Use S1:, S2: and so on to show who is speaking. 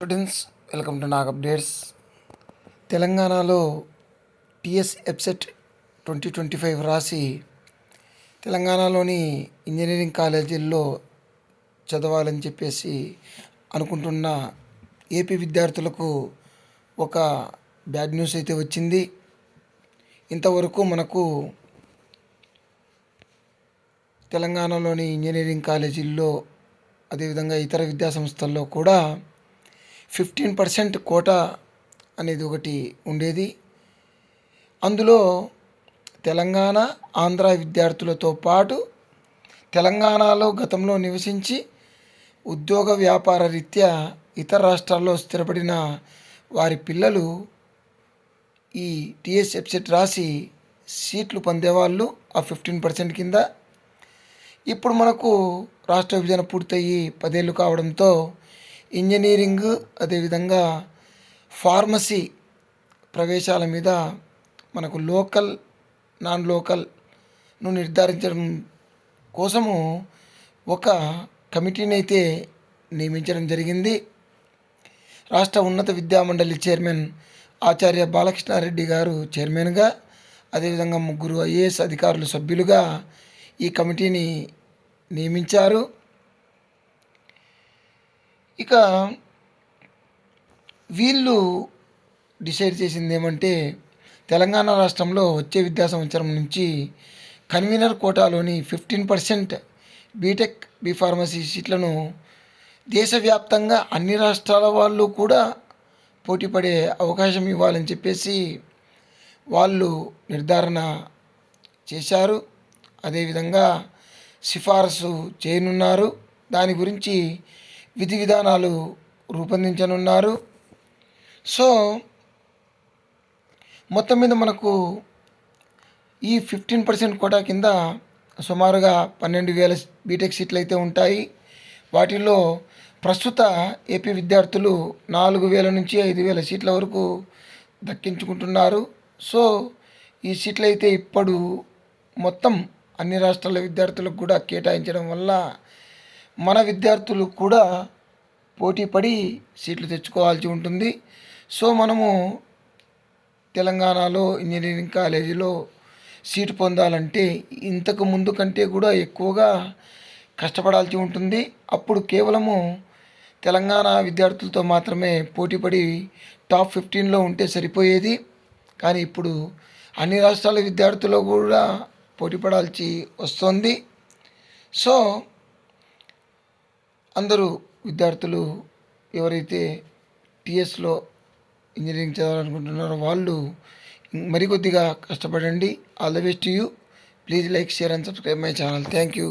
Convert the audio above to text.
S1: Students welcome to Nag updates తెలంగాణలో TS EAPCET twenty twenty five రాసి తెలంగాణలోని engineering కాలేజీల్లో చదవాలని చెప్పేసి అనుకుంటున్న ఏపీ విద్యార్థులకు ఒక బ్యాడ్ న్యూస్ అయితే వచ్చింది. ఇంతవరకు మనకు తెలంగాణలోని ఇంజనీరింగ్ కాలేజీల్లో అదేవిధంగా ఇతర విద్యా సంస్థల్లో కూడా ఫిఫ్టీన్ పర్సెంట్ కోటా అనేది ఒకటి ఉండేది. అందులో తెలంగాణ ఆంధ్ర విద్యార్థులతో పాటు తెలంగాణలో గతంలో నివసించి ఉద్యోగ వ్యాపార రీత్యా ఇతర రాష్ట్రాల్లో స్థిరపడిన వారి పిల్లలు ఈ టిఎస్ వెబ్సైట్ రాసి సీట్లు పొందేవాళ్ళు ఆ ఫిఫ్టీన్ పర్సెంట్ కింద. ఇప్పుడు మనకు రాష్ట్ర విభజన పూర్తయి పదేళ్ళు కావడంతో ఇంజనీరింగ్ అదేవిధంగా ఫార్మసీ ప్రవేశాల మీద మనకు లోకల్ నాన్ లోకల్ను నిర్ధారించడం కోసము ఒక కమిటీని అయితే నియమించడం జరిగింది. రాష్ట్ర ఉన్నత విద్యామండలి చైర్మన్ ఆచార్య బాలకృష్ణారెడ్డి గారు చైర్మన్గా అదేవిధంగా ముగ్గురు ఐఏఎస్ అధికారులు సభ్యులుగా ఈ కమిటీని నియమించారు. ఇక వీళ్ళు డిసైడ్ చేసింది ఏమంటే తెలంగాణ రాష్ట్రంలో వచ్చే విద్యా సంవత్సరం నుంచి convener కోటాలోని fifteen percent BTech B pharmacy సీట్లను దేశవ్యాప్తంగా అన్ని రాష్ట్రాల వాళ్ళు కూడా పోటీ పడే అవకాశం ఇవ్వాలని చెప్పేసి వాళ్ళు నిర్ధారణ చేశారు. అదేవిధంగా సిఫారసు చేయనున్నారు. దాని గురించి విధి విధానాలు రూపొందించనున్నారు. సో మొత్తం మీద మనకు ఈ ఫిఫ్టీన్ పర్సెంట్ కోటా కింద సుమారుగా పన్నెండు వేల బీటెక్ సీట్లు అయితే ఉంటాయి. వాటిల్లో ప్రస్తుత ఏపీ విద్యార్థులు నాలుగు వేల నుంచి ఐదు వేల సీట్ల వరకు దక్కించుకుంటున్నారు. సో ఈ సీట్లు అయితే ఇప్పుడు మొత్తం అన్ని రాష్ట్రాల విద్యార్థులకు కూడా కేటాయించడం వల్ల మన విద్యార్థులు కూడా పోటీ పడి సీట్లు తెచ్చుకోవాల్సి ఉంటుంది. సో మనము తెలంగాణలో ఇంజనీరింగ్ కాలేజీలో సీటు పొందాలంటే ఇంతకు ముందు కంటే కూడా ఎక్కువగా కష్టపడాల్సి ఉంటుంది. అప్పుడు కేవలము తెలంగాణ విద్యార్థులతో మాత్రమే పోటీపడి టాప్ ఫిఫ్టీన్లో ఉంటే సరిపోయేది. కానీ ఇప్పుడు అన్ని రాష్ట్రాల విద్యార్థులు కూడా పోటీ పడాల్సి వస్తుంది. సో అందరూ విద్యార్థులు ఎవరైతే టిఎస్లో ఇంజనీరింగ్ చదవాలనుకుంటున్నారో వాళ్ళు మరికొద్దిగా కష్టపడండి. All the best you please like share and subscribe my channel thank you